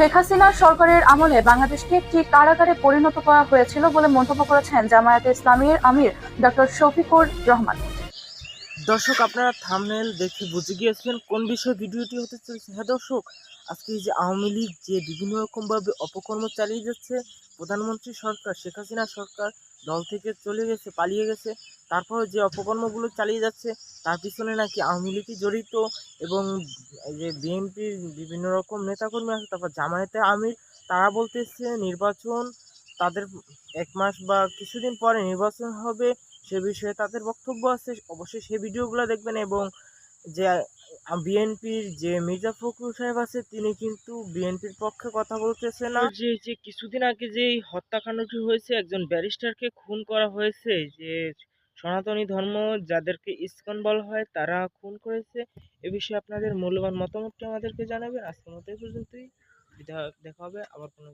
শেখ হাসিনার সরকারের আমলে বাংলাদেশকে একটি কারাগারে পরিণত করা হয়েছিল বলে মন্তব্য করেছেন জামায়াতে ইসলামের আমির ডক্টর শফিকুর রহমান। দর্শক, আপনারা থামনেল দেখে বুঝে গিয়েছিলেন কোন বিষয়ে ভিডিওটি হতে চলেছে। হ্যাঁ দর্শক, আজকে যে আওয়ামী লীগ যে বিভিন্ন রকমভাবে অপকর্ম চালিয়ে যাচ্ছে, প্রধানমন্ত্রী সরকার, শেখ হাসিনা সরকার দল থেকে চলে গেছে, পালিয়ে গেছে। তারপরে যে অপকর্মগুলো চালিয়ে যাচ্ছে, তার পিছনে নাকি আওয়ামী লীগই জড়িত এবং যে বিএনপির বিভিন্ন রকম নেতাকর্মী আছে, তারপর জামায়াতে আমির, তারা বলতেছে নির্বাচন তাদের এক মাস বা কিছুদিন পরে নির্বাচন হবে, সে বিষয়ে তাদের বক্তব্য আছে, অবশ্যই সেই ভিডিওগুলো দেখবেন এবং যে বিএনপির যে মির্জা ফখরুল সাহেব আছে, তিনি কিন্তু বিএনপির পক্ষে কথা বলতেছে না। যে যে কিছুদিন আগে যে হত্যাকাণ্ডটি হয়েছে, একজন ব্যারিস্টারকে খুন করা হয়েছে, যে সনাতনী ধর্ম যাদেরকে ইস্কন বলা হয়, তারা খুন করেছে। এ বিষয়ে আপনাদের মূল্যবান মতামতটি আমাদেরকে জানাবেন। আজকের মতো এই পর্যন্তই। দেখা হবে আবার কোনো